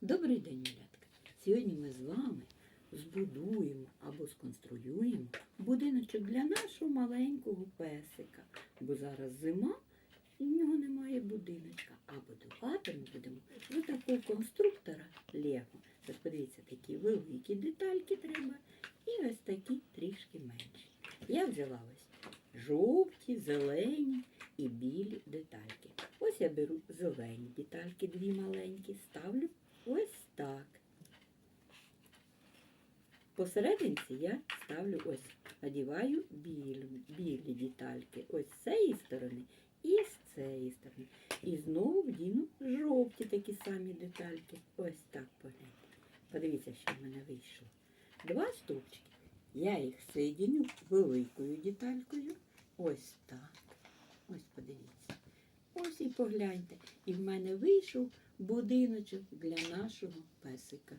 Добрий день, малятка. Сьогодні ми з вами збудуємо або сконструюємо будиночок для нашого маленького песика. Бо зараз зима і в нього немає будиночка. А будувати ми будемо з такого конструктора Лего. Ось подивіться, такі великі детальки треба і ось такі трішки менші. Я взяла ось жовті, зелені і білі детальки. Ось я беру зелені детальки, дві маленькі, ставлю ось так. Посерединці я ставлю ось, надіваю білі, білі детальки. Ось з цієї сторони і з цієї сторони. І знову вдіну жовті такі самі детальки. Ось так погляньте. Подивіться, що в мене вийшло. Два стовпчики. Я їх соєдиню великою деталькою. Ось так. Ось подивіться. Ось і погляньте. І в мене вийшов будиночок для нашого песика.